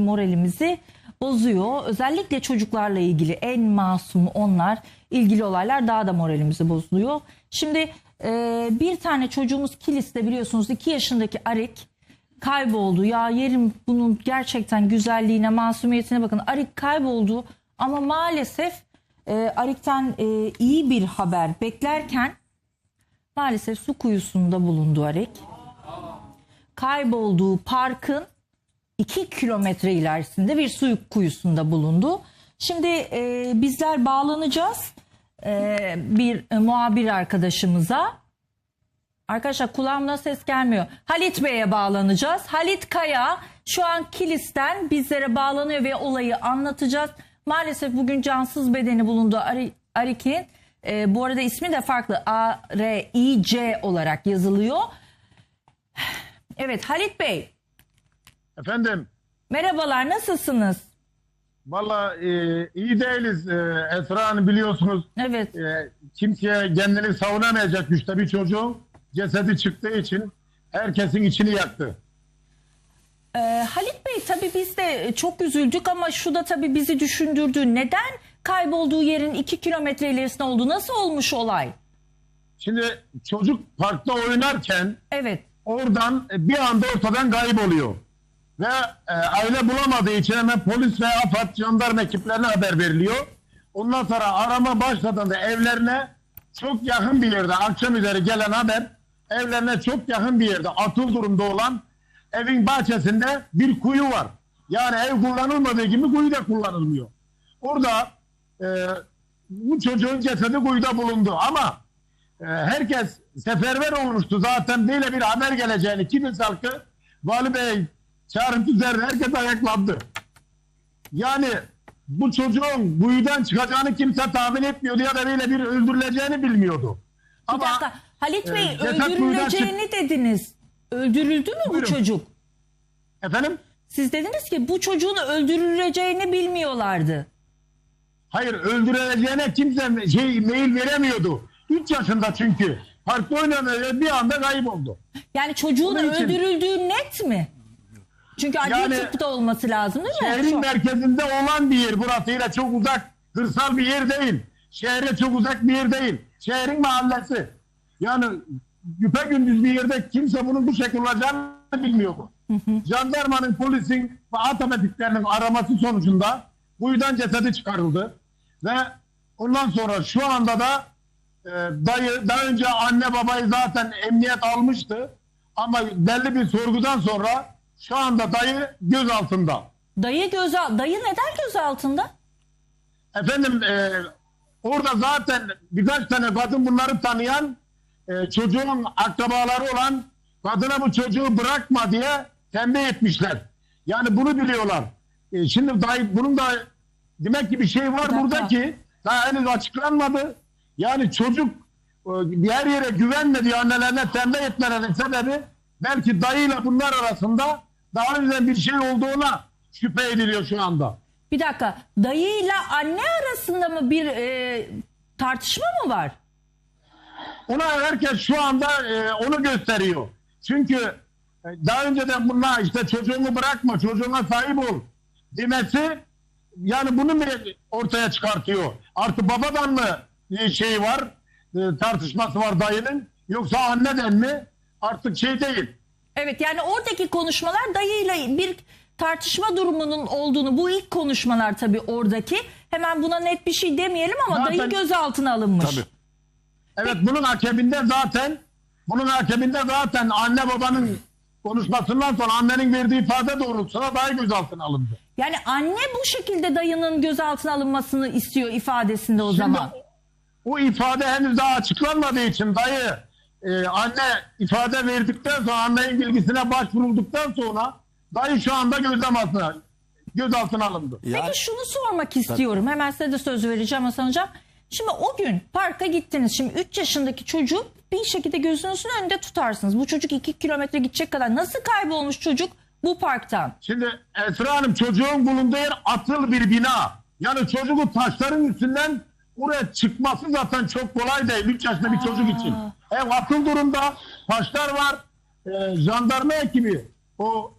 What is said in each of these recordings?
moralimizi bozuyor. Özellikle çocuklarla ilgili en masum onlar ilgili olaylar daha da moralimizi bozuyor. Şimdi e, bir tane çocuğumuz Kilis'te biliyorsunuz 2 yaşındaki Arik kayboldu. Ya yerim bunun gerçekten güzelliğine, masumiyetine bakın. Arik kayboldu ama maalesef e, Arik'ten e, iyi bir haber beklerken maalesef su kuyusunda bulundu Arik. Kaybolduğu parkın 2 kilometre ilerisinde bir su kuyusunda bulundu. Şimdi e, bizler bağlanacağız e, bir e, muhabir arkadaşımıza. Arkadaşlar kulağımda ses gelmiyor. Halit Bey'e bağlanacağız. Halit Kaya şu an Kilis'ten bizlere bağlanıyor ve olayı anlatacağız. Maalesef bugün cansız bedeni bulundu Ari- Arik'in. E, bu arada ismi de farklı. A-R-I-C olarak yazılıyor. Evet Halit Bey Efendim, merhabalar nasılsınız? valla e, iyi değiliz e, Esra Hanım biliyorsunuz. Evet. E, kimseye kendini savunamayacak güçte bir çocuğun cesedi çıktığı için herkesin içini yaktı. Ee, Halit Bey tabii biz de çok üzüldük ama şu da tabii bizi düşündürdü. Neden kaybolduğu yerin 2 kilometre ilerisinde oldu? Nasıl olmuş olay? Şimdi çocuk parkta oynarken Evet. oradan e, bir anda ortadan kayıp oluyor. Ve e, aile bulamadığı için hemen polis ve AFAD jandarma ekiplerine haber veriliyor. Ondan sonra arama başladığında evlerine çok yakın bir yerde akşam üzeri gelen haber evlerine çok yakın bir yerde atıl durumda olan evin bahçesinde bir kuyu var. Yani ev kullanılmadığı gibi kuyu da kullanılmıyor. Orada e, bu çocuğun cesedi kuyuda bulundu ama e, herkes seferber olmuştu zaten böyle bir haber geleceğini kimin halkı Vali Bey çağrıntı üzerine herkes ayaklandı. Yani bu çocuğun kuyudan çıkacağını kimse tahmin etmiyordu ya da böyle bir öldürüleceğini bilmiyordu. Bir Ama dakika. Halit e, Bey kuyudan öldürüleceğini dediniz. Öldürüldü mü bu Buyurun. çocuk? efendim Siz dediniz ki bu çocuğun öldürüleceğini bilmiyorlardı. hayır öldürüleceğine kimse şey mail veremiyordu. 3 yaşında çünkü. Parkta oynanıyor bir anda kayboldu. Yani çocuğun öldürüldüğü net mi? Çünkü adli Yani- tıpta olması lazım değil mi? Şehrin Şu- merkezinde olan bir yer burasıyla çok uzak, kırsal bir yer değil. Şehre çok uzak bir yer değil. Şehrin mahallesi. Yani güpe gündüz bir yerde kimse bunun bu şekilde olacağını bilmiyor bu. Jandarmanın, polisin ve otomatiklerinin araması sonucunda kuyudan cesedi çıkarıldı. Ve ondan sonra şu anda da e, dayı, daha önce anne babayı zaten emniyet almıştı. Ama belli bir sorgudan sonra şu anda dayı gözaltında. Dayı göz dayı neden gözaltında? Efendim e, orada zaten birkaç tane kadın bunları tanıyan e, çocuğun akrabaları olan kadına bu çocuğu bırakma diye tembih etmişler. Yani bunu biliyorlar. E, şimdi dayı, bunun da demek ki bir şey var Bir burada ki daha henüz açıklanmadı. Yani çocuk e, bir her yere güvenmediği annelerine tembih etmelerinin sebebi belki dayıyla bunlar arasında daha önceden bir şey olduğuna şüphe ediliyor şu anda. Bir dakika. Dayıyla anne arasında mı bir e, tartışma mı var? Ona herkes şu anda e, onu gösteriyor. Çünkü e, daha önceden bunlar işte çocuğunu bırakma, çocuğuna sahip ol demesi yani bunu mu ortaya çıkartıyor? Artı babadan mı şey var, e, tartışması var dayının yoksa anneden mi? Artık şey değil. Evet yani oradaki konuşmalar dayıyla bir tartışma durumunun olduğunu bu ilk konuşmalar tabii oradaki. Hemen buna net bir şey demeyelim ama Zaten- dayı gözaltına alınmış. Tabii. Evet bunun akabinde zaten bunun akabinde zaten anne babanın konuşmasından sonra annenin verdiği ifade doğrultusunda dayı gözaltına alındı. Yani anne bu şekilde dayının gözaltına alınmasını istiyor ifadesinde o zaman. o ifade henüz daha açıklanmadığı için dayı e, anne ifade verdikten sonra annenin bilgisine başvurulduktan sonra dayı şu anda gözlem altına gözaltına alındı. Yani Peki şunu sormak istiyorum. Hemen size de söz vereceğim Hasan Hocam. Şimdi o gün parka gittiniz. Şimdi 3 yaşındaki çocuğu bir şekilde gözünüzün önünde tutarsınız. Bu çocuk 2 kilometre gidecek kadar nasıl kaybolmuş çocuk bu parktan? Şimdi Esra Hanım çocuğun bulunduğu yer atıl bir bina. Yani çocuğun taşların üstünden oraya çıkması zaten çok kolay değil 3 yaşında bir çocuk için. Ev atıl durumda taşlar var. E, jandarma ekibi o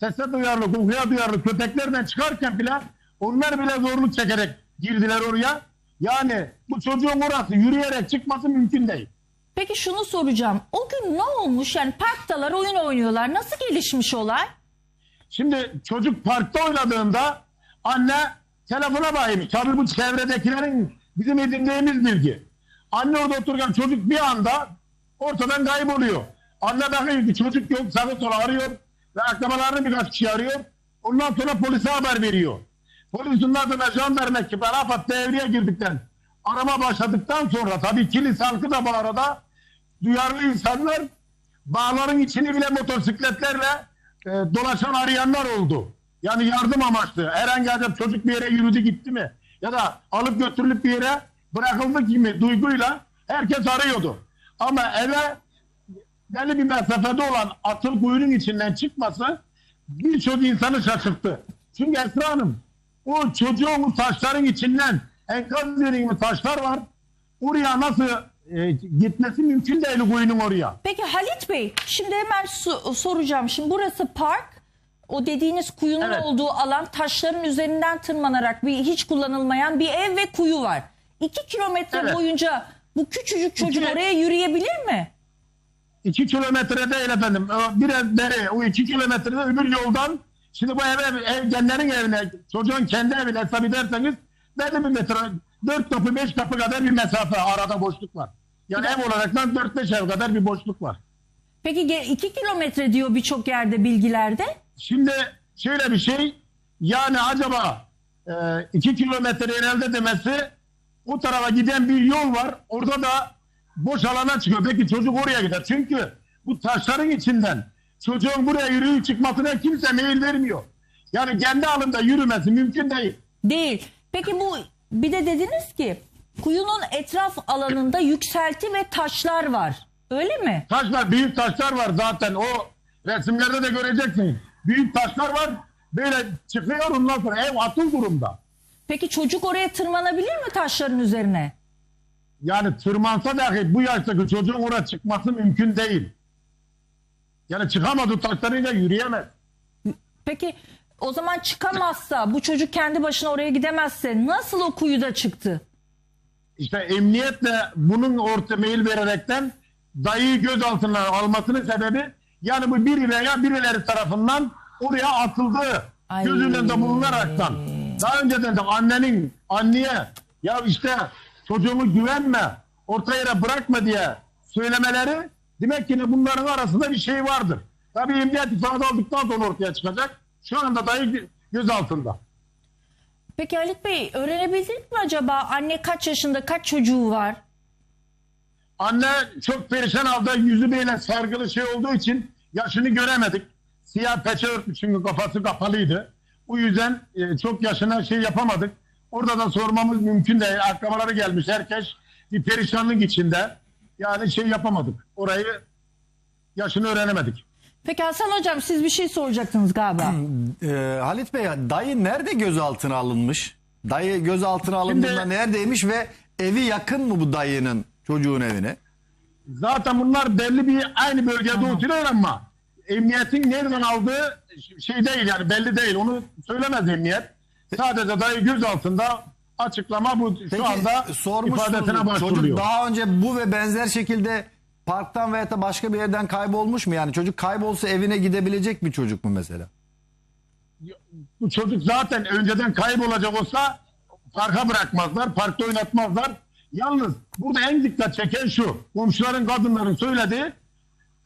sese duyarlı, kokuya duyarlı köpeklerden çıkarken bile onlar bile zorluk çekerek girdiler oraya. Yani bu çocuğun orası yürüyerek çıkması mümkün değil. Peki şunu soracağım. O gün ne olmuş? Yani parktalar oyun oynuyorlar. Nasıl gelişmiş olay? Şimdi çocuk parkta oynadığında anne telefona bakayım. Tabii bu çevredekilerin bizim edindiğimiz bilgi. Anne orada otururken çocuk bir anda ortadan kayboluyor. Anne bakıyor ki çocuk yok sağa sola arıyor ve akrabalarını birkaç kişi arıyor. Ondan sonra polise haber veriyor. Polisin adına jandarma ekibi Arafat devreye girdikten arama başladıktan sonra tabii kilis halkı da bu arada duyarlı insanlar bağların içini bile motosikletlerle e, dolaşan arayanlar oldu. Yani yardım amaçlı. Herhangi bir çocuk bir yere yürüdü gitti mi? Ya da alıp götürülüp bir yere bırakıldı gibi duyguyla herkes arıyordu. Ama eve belli bir mesafede olan atıl kuyunun içinden çıkması birçok insanı şaşırttı. Çünkü Esra Hanım o çocuğun taşların içinden enkaz dediğimiz taşlar var. Oraya nasıl e, gitmesi mümkün değil kuyunun oraya. Peki Halit Bey şimdi hemen so- soracağım. Şimdi burası park. O dediğiniz kuyunun Evet. olduğu alan taşların üzerinden tırmanarak bir hiç kullanılmayan bir ev ve kuyu var. İki kilometre Evet. boyunca bu küçücük çocuk İki- oraya yürüyebilir mi? 2 kilometre değil efendim. O Biraz dere. O 2 kilometrede öbür yoldan şimdi bu eve ev, genlerin evine çocuğun kendi evine hesap ederseniz belli bir metre 4 kapı 5 kapı kadar bir mesafe arada boşluk var. Yani ev olaraktan 4-5 ev kadar bir boşluk var. Peki ge- iki kilometre diyor birçok yerde bilgilerde. Şimdi şöyle bir şey yani acaba 2 kilometre herhalde demesi o tarafa giden bir yol var. Orada da boş alana çıkıyor. Peki çocuk oraya gider. Çünkü bu taşların içinden çocuğun buraya yürüyüp çıkmasına kimse meyil vermiyor. Yani kendi alında yürümesi mümkün değil. Değil. Peki bu bir de dediniz ki kuyunun etraf alanında yükselti ve taşlar var. Öyle mi? Taşlar, büyük taşlar var zaten. O resimlerde de göreceksin. Büyük taşlar var. Böyle çıkıyor ondan sonra ev atıl durumda. Peki çocuk oraya tırmanabilir mi taşların üzerine? Yani tırmansa dahi bu yaştaki çocuğun oraya çıkması mümkün değil. Yani çıkamadı taşlarıyla yürüyemez. Peki o zaman çıkamazsa bu çocuk kendi başına oraya gidemezse nasıl o kuyuda çıktı? İşte emniyetle bunun orta mail vererekten dayıyı gözaltına almasının sebebi yani bu biri veya birileri tarafından oraya atıldığı Ay. göz önünde bulunaraktan. Daha önceden de annenin anneye ya işte çocuğumu güvenme orta yere bırakma diye söylemeleri demek ki ne bunların arasında bir şey vardır. Tabii emniyet ifade aldıktan sonra ortaya çıkacak. Şu anda dayı gözaltında. Peki Halit Bey öğrenebildik mi acaba anne kaç yaşında kaç çocuğu var? Anne çok perişan halde yüzü böyle sargılı şey olduğu için yaşını göremedik. Siyah peçe örtmüş çünkü kafası kapalıydı. O yüzden e, çok yaşına şey yapamadık. Orada da sormamız mümkün değil. Akrabaları gelmiş herkes bir perişanlık içinde. Yani şey yapamadık. Orayı yaşını öğrenemedik. Peki Hasan Hocam siz bir şey soracaktınız galiba. Ee, Halit Bey dayı nerede gözaltına alınmış? Dayı gözaltına alındığında Şimdi- neredeymiş ve evi yakın mı bu dayının çocuğun evine? Zaten bunlar belli bir aynı bölgede oturuyor ama emniyetin nereden aldığı şey değil yani belli değil. Onu söylemez emniyet. Sadece dayı göz altında açıklama bu şu anda ifadesine başvuruyor. çocuk daha önce bu ve benzer şekilde parktan veya da başka bir yerden kaybolmuş mu? Yani çocuk kaybolsa evine gidebilecek bir çocuk mu mesela? Bu çocuk zaten önceden kaybolacak olsa parka bırakmazlar, parkta oynatmazlar. Yalnız burada en dikkat çeken şu. Komşuların, kadınların söylediği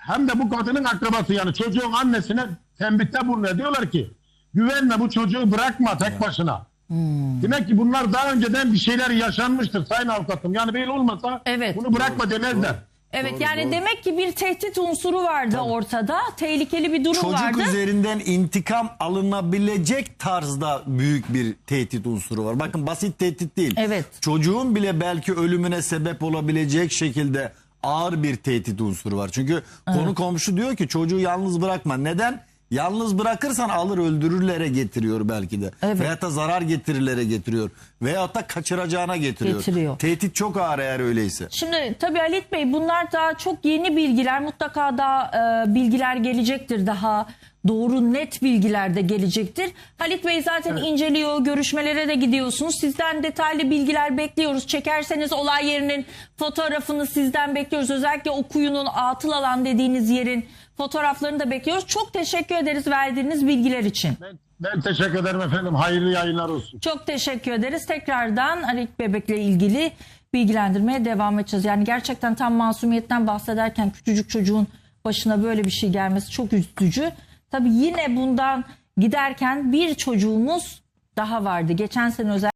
hem de bu kadının akrabası yani çocuğun annesine tembitte bulunuyor. Diyorlar ki güvenme bu çocuğu bırakma tek başına. Demek ki bunlar daha önceden bir şeyler yaşanmıştır sayın avukatım. Yani böyle olmasa Evet. bunu bırakma demezler. Evet Doğru, yani doğru. demek ki bir tehdit unsuru vardı ortada. Tehlikeli bir durum Çocuk vardı. üzerinden intikam alınabilecek tarzda büyük bir tehdit unsuru var. Bakın basit tehdit değil. Evet. Çocuğun bile belki ölümüne sebep olabilecek şekilde ağır bir tehdit unsuru var. Çünkü konu komşu diyor ki çocuğu yalnız bırakma. Neden? Yalnız bırakırsan alır öldürürlere getiriyor belki de. Evet. Veyahut da zarar getirirlere getiriyor. Veyahut da kaçıracağına getiriyor. Getiriyor. Tehdit çok ağır eğer öyleyse. Şimdi tabii Halit Bey bunlar daha çok yeni bilgiler. Mutlaka daha e, bilgiler gelecektir daha. Doğru net bilgiler de gelecektir. Halit Bey zaten inceliyor, görüşmelere de gidiyorsunuz. Sizden detaylı bilgiler bekliyoruz. Çekerseniz olay yerinin fotoğrafını sizden bekliyoruz. Özellikle o kuyunun atıl alan dediğiniz yerin fotoğraflarını da bekliyoruz. Çok teşekkür ederiz verdiğiniz bilgiler için. Ben, ben teşekkür ederim efendim. Hayırlı yayınlar olsun. Çok teşekkür ederiz. Tekrardan Halit Bebek'le ilgili bilgilendirmeye devam edeceğiz. Yani gerçekten tam masumiyetten bahsederken küçücük çocuğun başına böyle bir şey gelmesi çok üzücü. Tabii yine bundan giderken bir çocuğumuz daha vardı. Geçen sene özellikle